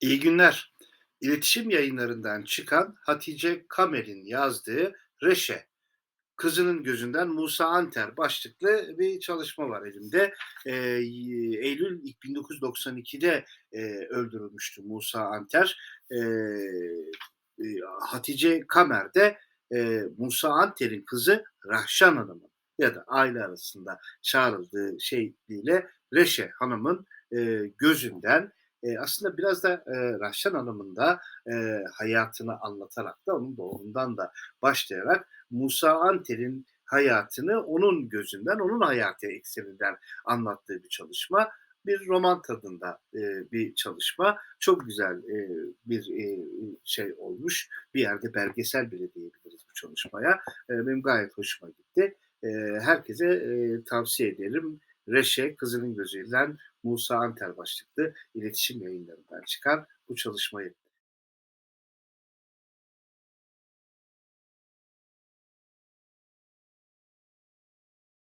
İyi günler. İletişim Yayınları'ndan çıkan Hatice Kamer'in yazdığı Reşe, Kızının Gözünden Musa Anter başlıklı bir çalışma var elimde. Eee, Eylül ilk 1992'de eee, öldürülmüştü Musa Anter. Eee, eee, Hatice Kamer de eee, Musa Anter'in kızı Rahşan Hanım'ın ya da aile arasında çağrıldığı şekliyle Reşe Hanım'ın eee, gözünden Eee, aslında biraz da, eee, Rahşan Hanım'ın da, eee, hayatını anlatarak da onun doğumundan da başlayarak Musa Anter'in hayatını onun gözünden, onun hayatı ekseninden anlattığı bir çalışma. Bir roman tadında, eee, bir çalışma. Çok güzel, eee, bir, eee, şey olmuş. Bir yerde belgesel bile diyebiliriz bu çalışmaya. Eee, benim gayet hoşuma gitti. Eee, herkese, eee, tavsiye ederim. Reşe, Kızının Gözü'nden Musa Anter başlıklı iletişim yayınlarından çıkan bu çalışmayı.